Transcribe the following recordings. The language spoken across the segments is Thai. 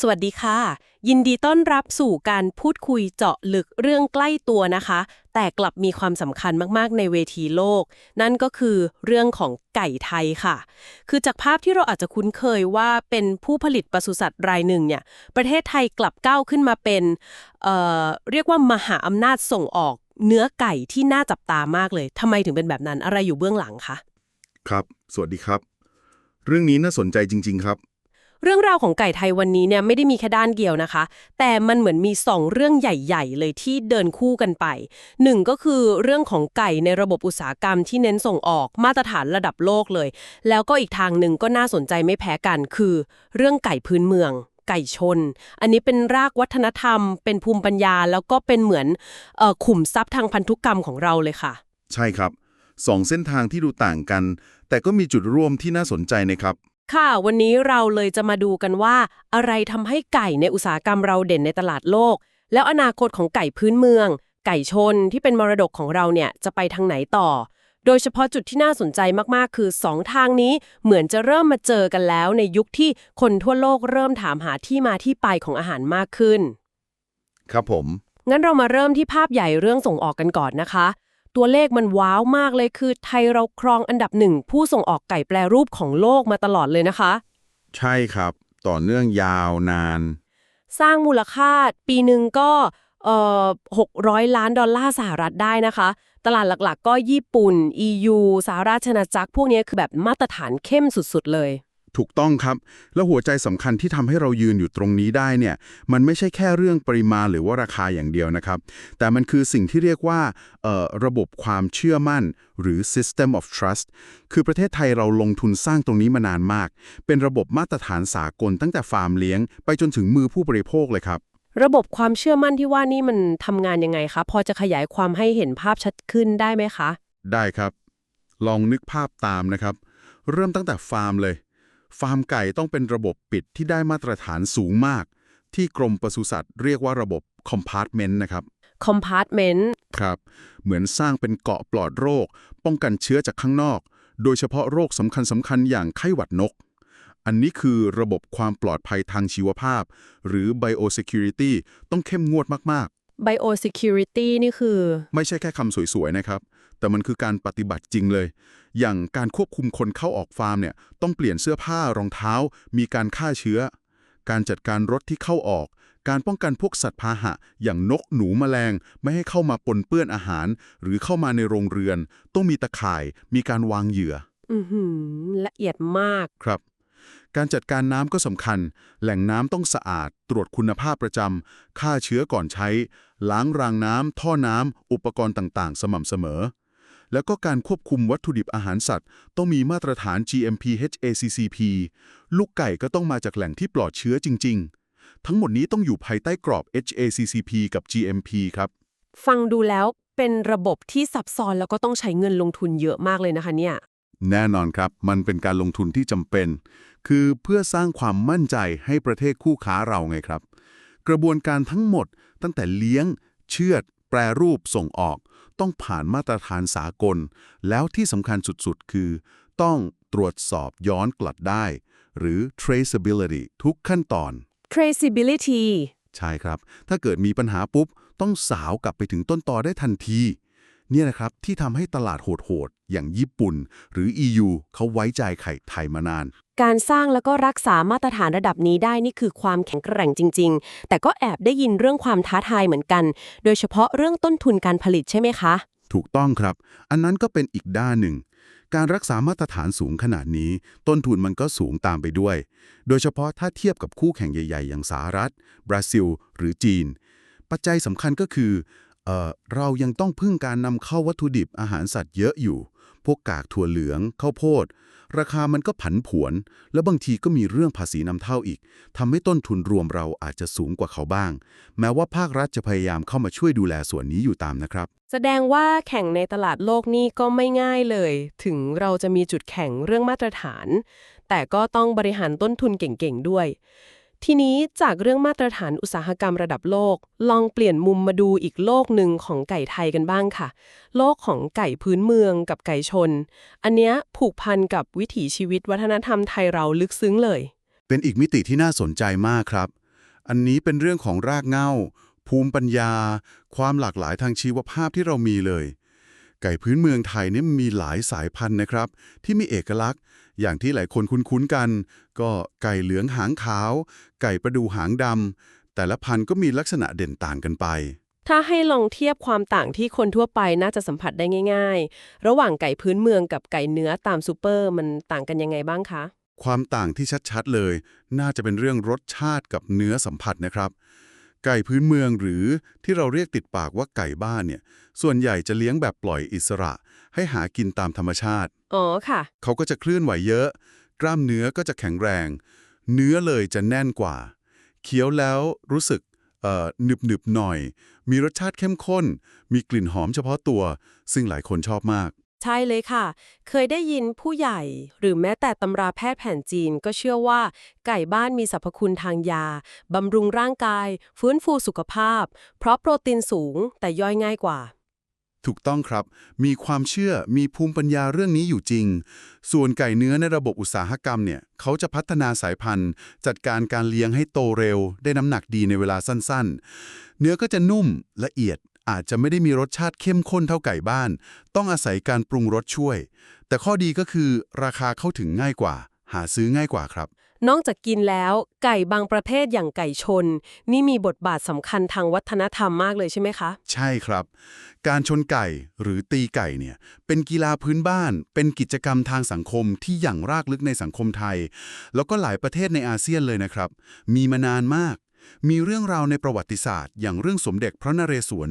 สวัสดีค่ะ ยินดีต้อนรับสู่การพูดคุยเจาะลึกเรื่องใกล้ตัวนะคะ แต่กลับมีความสำคัญมากๆในเวทีโลก นั่นก็คือเรื่องของไก่ไทยค่ะ คือจากภาพที่เราอาจจะคุ้นเคยว่าเป็นผู้ผลิตปศุสัตว์รายหนึ่งเนี่ย ประเทศไทยกลับก้าวขึ้นมาเป็นเอ่อเรียกว่ามหาอำนาจส่งออก เนื้อไก่ที่น่าจับตามากเลยทำไมถึงเป็นแบบนั้นอะไรอยู่เบื้องหลังคะครับ สวัสดีครับ เรื่องนี้น่าสนใจจริง ๆ ครับ เรื่องราวของไก่ไทยวันนี้เนี่ยไม่ได้มีแค่ด้านเดียวนะคะ แต่มันเหมือนมีสองเรื่องใหญ่ๆ เลยที่เดินคู่กันไปหนึ่งก็คือเรื่องของไก่ในระบบอุตสาหกรรมที่เน้นส่งออกมาตรฐานระดับโลกเลย แล้วก็อีกทางหนึ่งก็น่าสนใจไม่แพ้กันคือ เรื่องไก่พื้นเมือง ไก่ชน อันนี้เป็นรากวัฒนธรรม เป็นภูมิปัญญา แล้วก็เป็นเหมือนออขุมทรัพย์ทางพันธุกรรมของเราเลยค่ะ ใช่ครับสองเส้นทางที่ดูต่างกัน แต่ก็มีจุดร่วมที่น่าสนใจนะครับ ค่ะ วันนี้เราเลยจะมาดูกันว่า อะไรทำให้ไก่ในอุตสาหกรรมเราเด่นในตลาดโลก แล้วอนาคตของไก่พื้นเมือง ไก่ชนที่เป็นมรดกของเราเนี่ยจะไปทางไหนต่อ โดยเฉพาะจุดที่น่าสนใจมากๆ คือ 2 ทางนี้เหมือนจะเริ่มมาเจอกันแล้ว ในยุคที่คนทั่วโลกเริ่มถามหาที่มาที่ไปของอาหารมากขึ้น ครับผม งั้นเรามาเริ่มที่ภาพใหญ่เรื่องส่งออกกันก่อนนะคะ ตัวเลขมันว้าวมากเลยคือไทยเราครองอันดับหนึ่งผู้ส่งออกไก่แปรรูปของโลกมาตลอดเลยนะคะ ใช่ครับ ต่อเนื่องยาวนาน สร้างมูลค่าปีหนึ่งก็เอ่อ600 ล้านดอลลาร์สหรัฐได้นะคะ ตลาดหลักๆ ก็ญี่ปุ่น EU สหราชอาณาจักรพวกนี้คือแบบมาตรฐานเข้มสุดๆเลย ถูกต้องครับ แล้วหัวใจสำคัญที่ทำให้เรายืนอยู่ตรงนี้ได้เนี่ยมันไม่ใช่แค่เรื่องปริมาณหรือว่าราคาอย่างเดียวนะครับ แต่มันคือสิ่งที่เรียกว่าเอ่อระบบความเชื่อมั่น หรือ system of trust คือประเทศไทยเราลงทุนสร้างตรงนี้มานานมาก เป็นระบบมาตรฐานสากลตั้งแต่ฟาร์มเลี้ยง ไปจนถึงมือผู้บริโภคเลยครับ ระบบความเชื่อมั่นที่ว่านี่มันทำงานยังไงคะพอจะขยายความให้เห็นภาพชัดขึ้นได้ไหมคะ ได้ครับ ลองนึกภาพตามนะครับ เริ่มตั้งแต่ฟาร์มเลย ฟาร์มไก่ต้องเป็นระบบปิดที่ได้มาตรฐานสูงมาก ที่กรมปศุสัตว์เรียกว่าระบบ compartment นะครับ compartment ครับ เหมือนสร้างเป็นเกราะปลอดโรค ป้องกันเชื้อจากข้างนอก โดยเฉพาะโรคสำคัญสำคัญๆอย่างไข้หวัดนก อันนี้คือระบบความปลอดภัยทางชีวภาพ หรือ biosecurity ต้องเข้มงวดมากๆ biosecurity นี่คือ ไม่ใช่แค่คำสวยๆนะครับ แต่มันคือการปฏิบัติจริงเลย อย่างการควบคุมคนเข้าออกฟาร์มเนี่ยต้องเปลี่ยนเสื้อผ้ารองเท้า มีการฆ่าเชื้อ การจัดการรถที่เข้าออก การป้องกันพวกสัตว์พาหะ อย่างนกหนูแมลง ไม่ให้เข้ามาปนเปื้อนอาหาร หรือเข้ามาในโรงเรือน ต้องมีตะข่าย มีการวางเหยื่อ อือหือละเอียดมาก ครับ การจัดการน้ำก็สำคัญ แหล่งน้ำต้องสะอาด ตรวจคุณภาพประจำฆ่าเชื้อก่อนใช้ ล้างรางน้ำท่อน้ำอุปกรณ์ต่างๆ สม่ำเสมอ แล้วก็การควบคุมวัตถุดิบอาหารสัตว์ ต้องมีมาตรฐาน GMP HACCP ลูกไก่ก็ต้องมาจากแหล่งที่ปลอดเชื้อจริง ๆ ทั้งหมดนี้ต้องอยู่ภายใต้กรอบ HACCP กับ GMP ครับ ฟังดูแล้วเป็นระบบที่ซับซ้อนแล้วก็ต้องใช้เงินลงทุนเยอะมากเลยนะคะเนี่ย แน่นอนครับ มันเป็นการลงทุนที่จำเป็น คือเพื่อสร้างความมั่นใจให้ประเทศคู่ค้าเราไงครับ กระบวนการทั้งหมดตั้งแต่เลี้ยง เชือด แปรรูปส่งออก ต้องผ่านมาตรฐานสากล แล้วที่สำคัญสุดๆ คือ ต้องตรวจสอบย้อนกลับได้ หรือ traceability ทุกขั้นตอน traceability ใช่ครับ ถ้าเกิดมีปัญหาปุ๊บ ต้องสาวกลับไปถึงต้นตอได้ทันที เนี่ยนะครับที่ทำให้ตลาดโหดๆ อย่างญี่ปุ่น หรือ EU เขาไว้ใจไข่ไทยมานาน การสร้างแล้วก็รักษามาตรฐานระดับนี้ได้นี่คือความแข็งแกร่งจริง ๆ แต่ก็แอบได้ยินเรื่องความท้าทายเหมือนกัน โดยเฉพาะเรื่องต้นทุนการผลิตใช่ไหมคะ ถูกต้องครับ อันนั้นก็เป็นอีกด้านหนึ่ง การรักษามาตรฐานสูงขนาดนี้ ต้นทุนมันก็สูงตามไปด้วย โดยเฉพาะถ้าเทียบกับคู่แข่งใหญ่ ๆ อย่างสหรัฐ บราซิล หรือจีน ปัจจัยสำคัญก็คือ เอ่อเรายังต้องพึ่งการนำเข้าวัตถุดิบอาหารสัตว์เยอะอยู่ พวกกากถั่วเหลืองข้าวโพด ราคามันก็ผันผวน แล้วบางทีก็มีเรื่องภาษีนำเข้าอีกทำให้ต้นทุนรวมเราอาจจะสูงกว่าเขาบ้าง แม้ว่าภาครัฐจะพยายามเข้ามาช่วยดูแลส่วนนี้อยู่ตามนะครับ แสดงว่าแข่งในตลาดโลกนี่ก็ไม่ง่ายเลย ถึงเราจะมีจุดแข่งเรื่องมาตรฐาน แต่ก็ต้องบริหารต้นทุนเก่งๆด้วย ทีนี้จากเรื่องมาตรฐานอุตสาหกรรมระดับโลก ลองเปลี่ยนมุมมาดูอีกโลกหนึ่งของไก่ไทยกันบ้างค่ะ โลกของไก่พื้นเมืองกับไก่ชน อันเนี้ยผูกพันกับวิถีชีวิตวัฒนธรรมไทยเราลึกซึ้งเลย เป็นอีกมิติที่น่าสนใจมากครับ อันนี้เป็นเรื่องของรากเหง้า ภูมิปัญญา ความหลากหลายทางชีวภาพที่เรามีเลย ไก่พื้นเมืองไทยเนี่ยมีหลายสายพันธุ์นะครับ ที่มีเอกลักษณ์ อย่างที่หลายคนคุ้นๆกัน ก็ไก่เหลืองหางขาว ไก่ประดูหางดำแต่ละพันธุ์ก็มีลักษณะเด่นต่างกันไป ถ้าให้ลองเทียบความต่างที่คนทั่วไปน่าจะสัมผัสได้ง่าย ๆ ระหว่างไก่พื้นเมืองกับไก่เนื้อตามซูเปอร์มันต่างกันยังไงบ้างคะ ความต่างที่ชัดๆเลย น่าจะเป็นเรื่องรสชาติกับเนื้อสัมผัสนะครับ ไก่พื้นเมืองหรือที่เราเรียกติดปากว่าไก่บ้านเนี่ย ส่วนใหญ่จะเลี้ยงแบบปล่อยอิสระ ให้หากินตามธรรมชาติ อ๋อค่ะ เขาก็จะเคลื่อนไหวเยอะ กล้ามเนื้อก็จะแข็งแรง เนื้อเลยจะแน่นกว่า เคี้ยวแล้วรู้สึกเอ่อหนึบหนึบๆหน่อย มีรสชาติเข้มข้น มีกลิ่นหอมเฉพาะตัว ซึ่งหลายคนชอบมาก ใช่เลยค่ะ เคยได้ยินผู้ใหญ่หรือแม้แต่ตำราแพทย์แผนจีนก็เชื่อว่า ไก่บ้านมีสรรพคุณทางยา บำรุงร่างกาย ฟื้นฟูสุขภาพ เพราะโปรตีนสูงแต่ย่อยง่ายกว่า ถูกต้องครับ มีความเชื่อมีภูมิปัญญาเรื่องนี้อยู่จริง ส่วนไก่เนื้อในระบบอุตสาหกรรมเนี่ย เขาจะพัฒนาสายพันธุ์ จัดการการเลี้ยงให้โตเร็ว ได้น้ำหนักดีในเวลาสั้นๆ เนื้อก็จะนุ่มละเอียด อาจจะไม่ได้มีรสชาติเข้มข้นเท่าไก่บ้าน ต้องอาศัยการปรุงรสช่วย แต่ข้อดีก็คือราคาเข้าถึงง่ายกว่า หาซื้อง่ายกว่าครับ นอกจากกินแล้วไก่บางประเภทอย่างไก่ชน นี่มีบทบาทสำคัญทางวัฒนธรรมมากเลยใช่ไหมคะ ใช่ครับ การชนไก่หรือตีไก่เนี่ยเป็นกีฬาพื้นบ้าน เป็นกิจกรรมทางสังคมที่อย่างรากลึกในสังคมไทย แล้วก็หลายประเทศในอาเซียนเลยนะครับ มีมานานมาก มีเรื่องราวในประวัติศาสตร์ อย่างเรื่องสมเด็จพระนเรศวร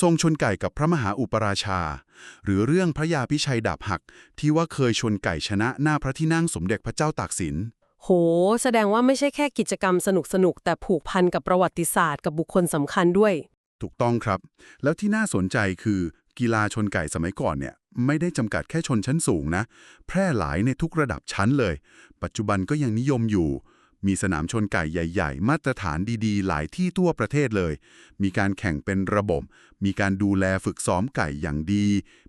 ทรงชนไก่กับพระมหาอุปราชา หรือเรื่องพระยาพิชัยดาบหัก ที่ว่าเคยชนไก่ชนะหน้าพระที่นั่งสมเด็จพระเจ้าตากสิน โห แสดงว่าไม่ใช่แค่กิจกรรมสนุกๆแต่ผูกพันกับประวัติศาสตร์กับบุคคลสำคัญด้วย ถูกต้องครับ แล้วที่น่าสนใจคือกีฬาชนไก่สมัยก่อนเนี่ยไม่ได้จำกัดแค่ชนชั้นสูงนะ แพร่หลายในทุกระดับชั้นเลย ปัจจุบันก็ยังนิยมอยู่ มีสนามชนไก่ใหญ่ ๆ มาตรฐานดีๆ หลายที่ทั่วประเทศเลย มีการแข่งเป็นระบบ มีการดูแลฝึกซ้อมไก่อย่างดี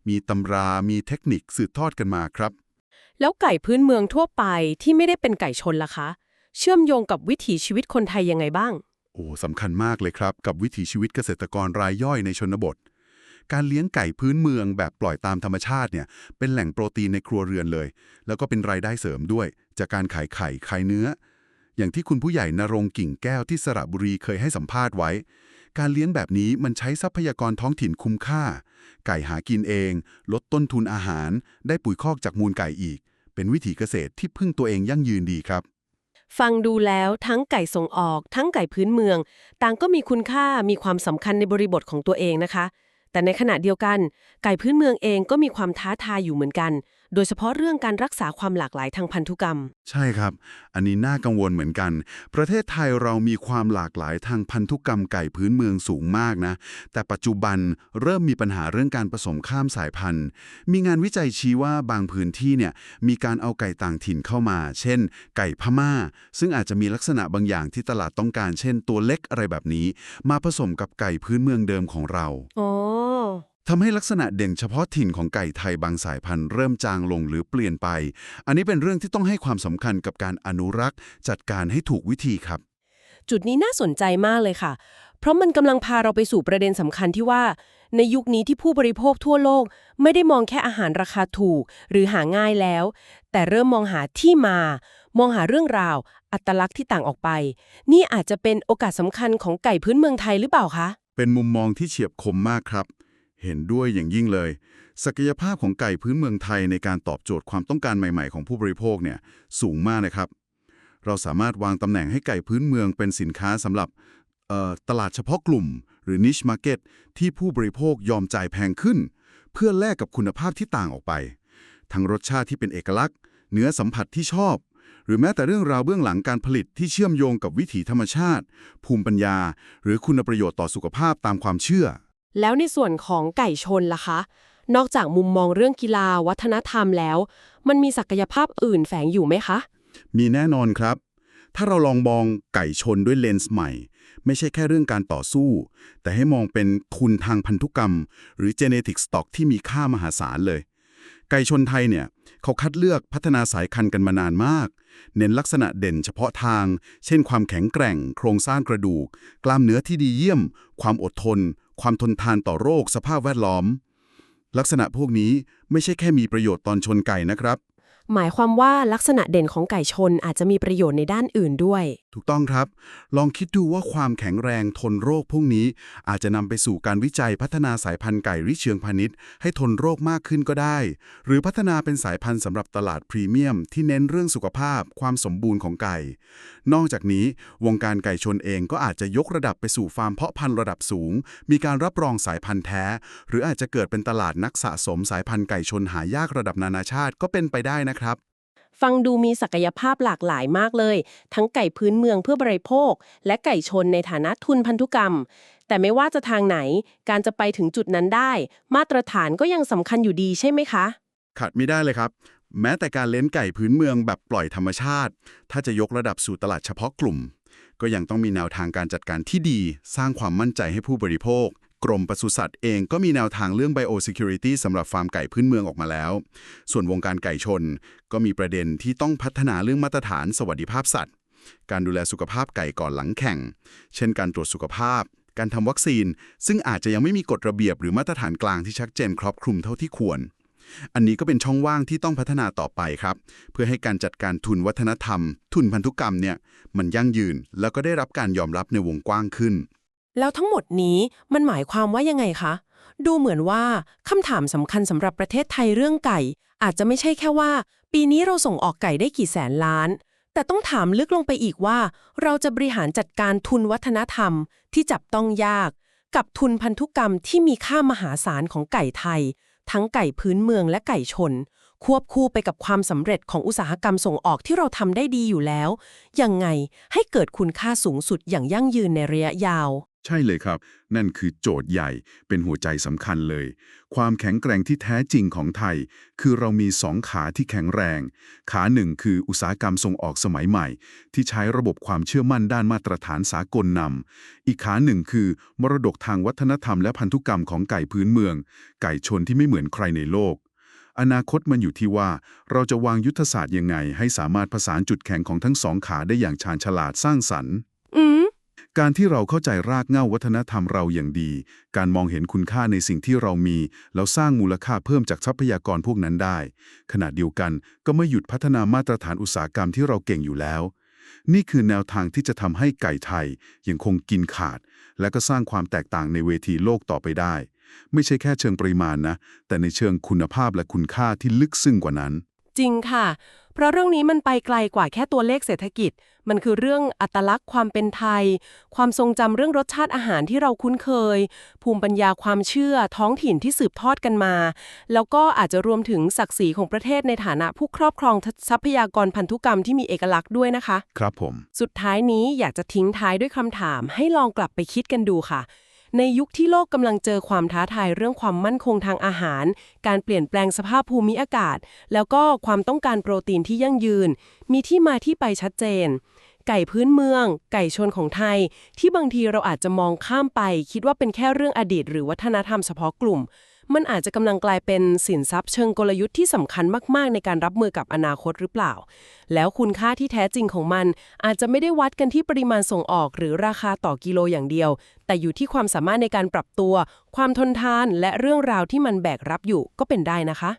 มีตำรา มีเทคนิคสืบทอดกันมาครับ แล้วไก่พื้นเมืองทั่วไปที่ไม่ได้เป็นไก่ชนล่ะคะ เชื่อมโยงกับวิถีชีวิตคนไทยยังไงบ้าง โอ้สำคัญมากเลยครับ กับวิถีชีวิตเกษตรกรรายย่อยในชนบท การเลี้ยงไก่พื้นเมืองแบบปล่อยตามธรรมชาติเนี่ย เป็นแหล่งโปรตีนในครัวเรือนเลย แล้วก็เป็นรายได้เสริมด้วย จากการขายไข่ ขายเนื้อ อย่างที่คุณผู้ใหญ่นรงกิ่งแก้วที่สระบุรีเคยให้สัมภาษณ์ไว้ การเลี้ยงแบบนี้มันใช้ทรัพยากรท้องถิ่นคุ้มค่า ไก่หากินเอง ลดต้นทุนอาหาร ได้ปุ๋ยคอกจากมูลไก่อีก เป็นวิถีเกษตรที่พึ่งตัวเองยั่งยืนดีครับ ฟังดูแล้วทั้งไก่ส่งออก ทั้งไก่พื้นเมือง ต่างก็มีคุณค่ามีความสำคัญในบริบทของตัวเองนะคะ แต่ในขณะเดียวกัน ไก่พื้นเมืองเองก็มีความท้าทายอยู่เหมือนกัน โดยเฉพาะเรื่องการรักษาความหลากหลายทางพันธุกรรม ใช่ครับ อันนี้น่ากังวลเหมือนกัน ประเทศไทยเรามีความหลากหลายทางพันธุกรรมไก่พื้นเมืองสูงมากนะ แต่ปัจจุบันเริ่มมีปัญหาเรื่องการผสมข้ามสายพันธุ์ มีงานวิจัยชี้ว่าบางพื้นที่เนี่ยมีการเอาไก่ต่างถิ่นเข้ามา เช่น ไก่พม่า ซึ่งอาจจะมีลักษณะบางอย่างที่ตลาดต้องการ เช่น ตัวเล็กอะไรแบบนี้ มาผสมกับไก่พื้นเมืองเดิมของเรา อ๋อ ทำให้ลักษณะเด่นเฉพาะถิ่นของไก่ไทยบางสายพันธุ์เริ่มจางลงหรือเปลี่ยนไป อันนี้เป็นเรื่องที่ต้องให้ความสำคัญกับการอนุรักษ์ จัดการให้ถูกวิธีครับ จุดนี้น่าสนใจมากเลยค่ะ เพราะมันกำลังพาเราไปสู่ประเด็นสำคัญที่ว่า ในยุคนี้ที่ผู้บริโภคทั่วโลก ไม่ได้มองแค่อาหารราคาถูก หรือหาง่ายแล้ว แต่เริ่มมองหาที่มา มองหาเรื่องราว อัตลักษณ์ที่ต่างออกไป นี่อาจจะเป็นโอกาสสำคัญของไก่พื้นเมืองไทยหรือเปล่าคะเป็นมุมมองที่เฉียบคมมากครับ เห็นด้วยอย่างยิ่งเลย ศักยภาพของไก่พื้นเมืองไทยในการตอบโจทย์ความต้องการใหม่ๆของผู้บริโภคเนี่ยสูงมากนะครับ เราสามารถวางตำแหน่งให้ไก่พื้นเมืองเป็นสินค้าสำหรับตลาดเฉพาะกลุ่ม หรือ niche market ที่ผู้บริโภคยอมจ่ายแพงขึ้น เพื่อแลกกับคุณภาพที่ต่างออกไป ทั้งรสชาติที่เป็นเอกลักษณ์ เนื้อสัมผัสที่ชอบ หรือแม้แต่เรื่องราวเบื้องหลังการผลิตที่เชื่อมโยงกับวิถีธรรมชาติ ภูมิปัญญา หรือคุณประโยชน์ต่อสุขภาพตามความเชื่อ แล้วในส่วนของไก่ชนล่ะคะ นอกจากมุมมองเรื่องกีฬาวัฒนธรรมแล้ว มันมีศักยภาพอื่นแฝงอยู่ไหมคะ มีแน่นอนครับ ถ้าเราลองมองไก่ชนด้วยเลนส์ใหม่ ไม่ใช่แค่เรื่องการต่อสู้ แต่ให้มองเป็นทุนทางพันธุกรรม หรือ genetic stock ที่มีค่ามหาศาลเลย ไก่ชนไทยเนี่ยเขาคัดเลือกพัฒนาสายพันธุ์กันมานานมาก เน้นลักษณะเด่นเฉพาะทาง เช่น ความแข็งแกร่ง โครงสร้างกระดูก กล้ามเนื้อที่ดีเยี่ยม ความอดทน ความทนทานต่อโรคสภาพแวดล้อม ลักษณะพวกนี้ไม่ใช่แค่มีประโยชน์ตอนชนไก่นะครับ หมายความว่าลักษณะเด่นของไก่ชนอาจจะมีประโยชน์ในด้านอื่นด้วย ถูกต้องครับ ลองคิดดูว่าความแข็งแรงทนโรคพวกนี้ อาจจะนำไปสู่การวิจัยพัฒนาสายพันธุ์ไก่ริเชิงพาณิชย์ให้ทนโรคมากขึ้นก็ได้ หรือพัฒนาเป็นสายพันธุ์สำหรับตลาดพรีเมียม ที่เน้นเรื่องสุขภาพ ความสมบูรณ์ของไก่ นอกจากนี้ วงการไก่ชนเองก็อาจจะยกระดับไปสู่ฟาร์มเพาะพันธุ์ระดับสูง มีการรับรองสายพันธุ์แท้ หรืออาจจะเกิดเป็นตลาดนักสะสมสายพันธุ์ไก่ชนหายากระดับนานาชาติก็เป็นไปได้นะนะครับ ฟังดูมีศักยภาพหลากหลายมากเลย ทั้งไก่พื้นเมืองเพื่อบริโภค และไก่ชนในฐานะทุนพันธุกรรม แต่ไม่ว่าจะทางไหน การจะไปถึงจุดนั้นได้ มาตรฐานก็ยังสำคัญอยู่ดีใช่ไหมคะ ขาดไม่ได้เลยครับ แม้แต่การเลี้ยงไก่พื้นเมืองแบบปล่อยธรรมชาติ ถ้าจะยกระดับสู่ตลาดเฉพาะกลุ่ม ก็ยังต้องมีแนวทางการจัดการที่ดี สร้างความมั่นใจให้ผู้บริโภค กรมปศุสัตว์เองก็มีแนวทางเรื่อง biosecurity สำหรับฟาร์มไก่พื้นเมืองออกมาแล้ว ส่วนวงการไก่ชน ก็มีประเด็นที่ต้องพัฒนาเรื่องมาตรฐานสวัสดิภาพสัตว์ การดูแลสุขภาพไก่ก่อนหลังแข่ง เช่นการตรวจสุขภาพ การทำวัคซีน ซึ่งอาจจะยังไม่มีกฎระเบียบหรือมาตรฐานกลางที่ชัดเจนครอบคลุมเท่าที่ควร อันนี้ก็เป็นช่องว่างที่ต้องพัฒนาต่อไปครับ เพื่อให้การจัดการทุนวัฒนธรรม ทุนพันธุกรรมเนี่ยมันยั่งยืน แล้วก็ได้รับการยอมรับในวงกว้างขึ้น แล้วทั้งหมดนี้มันหมายความว่ายังไงคะ ดูเหมือนว่าคำถามสำคัญสำหรับประเทศไทยเรื่องไก่ อาจจะไม่ใช่แค่ว่า ปีนี้เราส่งออกไก่ได้กี่แสนล้าน แต่ต้องถามลึกลงไปอีกว่า เราจะบริหารจัดการทุนวัฒนธรรมที่จับต้องยาก กับทุนพันธุกรรมที่มีค่ามหาศาลของไก่ไทย ทั้งไก่พื้นเมืองและไก่ชน ควบคู่ไปกับความสำเร็จของอุตสาหกรรมส่งออกที่เราทำได้ดีอยู่แล้วยังไงให้เกิดคุณค่าสูงสุดอย่างยั่งยืนในระยะยาว ใช่เลยครับ นั่นคือโจทย์ใหญ่เป็นหัวใจสำคัญเลย ความแข็งแกร่งที่แท้จริงของไทย คือเรามีสองขาที่แข็งแรง ขาหนึ่งคืออุตสาหกรรมส่งออกสมัยใหม่ ที่ใช้ระบบความเชื่อมั่นด้านมาตรฐานสากลนำอีกขาหนึ่งคือ มรดกทางวัฒนธรรมและพันธุกรรมของไก่พื้นเมือง ไก่ชนที่ไม่เหมือนใครในโลกอนาคตมันอยู่ที่ว่าเราจะวางยุทธศาสตร์ยังไง ให้สามารถผสานจุดแข็งของทั้งสองขาได้อย่างชาญฉลาดสร้างสรรค์ อืม การที่เราเข้าใจรากเหง้าวัฒนธรรมเราอย่างดี การมองเห็นคุณค่าในสิ่งที่เรามี แล้วสร้างมูลค่าเพิ่มจากทรัพยากรพวกนั้นได้ ขณะเดียวกันก็ไม่หยุดพัฒนามาตรฐานอุตสาหกรรมที่เราเก่งอยู่แล้ว นี่คือแนวทางที่จะทำให้ไก่ไทยยังคงกินขาด และก็สร้างความแตกต่างในเวทีโลกต่อไปได้ ไม่ใช่แค่เชิงปริมาณนะ แต่ในเชิงคุณภาพและคุณค่าที่ลึกซึ้งกว่านั้น จริงค่ะ เพราะเรื่องนี้มันไปไกลกว่าแค่ตัวเลขเศรษฐกิจ มันคือเรื่องอัตลักษณ์ความเป็นไทย ความทรงจำเรื่องรสชาติอาหารที่เราคุ้นเคย ภูมิปัญญาความเชื่อท้องถิ่นที่สืบทอดกันมา แล้วก็อาจจะรวมถึงศักดิ์ศรีของประเทศในฐานะผู้ครอบครองทรัพยากรพันธุกรรมที่มีเอกลักษณ์ด้วยนะคะ ครับผม สุดท้ายนี้อยากจะทิ้งท้ายด้วยคำถามให้ลองกลับไปคิดกันดูค่ะ ในยุคที่โลกกำลังเจอความท้าทายเรื่องความมั่นคงทางอาหาร การเปลี่ยนแปลงสภาพภูมิอากาศ แล้วก็ความต้องการโปรตีนที่ยั่งยืน มีที่มาที่ไปชัดเจน ไก่พื้นเมือง ไก่ชนของไทย ที่บางทีเราอาจจะมองข้ามไป คิดว่าเป็นแค่เรื่องอดีต หรือวัฒนธรรมเฉพาะกลุ่ม มันอาจจะกำลังกลายเป็นสินทรัพย์เชิงกลยุทธ์ที่สำคัญมากๆ ในการรับมือกับอนาคตหรือเปล่า แล้วคุณค่าที่แท้จริงของมัน อาจจะไม่ได้วัดกันที่ปริมาณส่งออก หรือราคาต่อกิโลอย่างเดียว แต่อยู่ที่ความสามารถในการปรับตัว ความทนทานและเรื่องราวที่มันแบกรับอยู่ก็เป็นได้นะคะ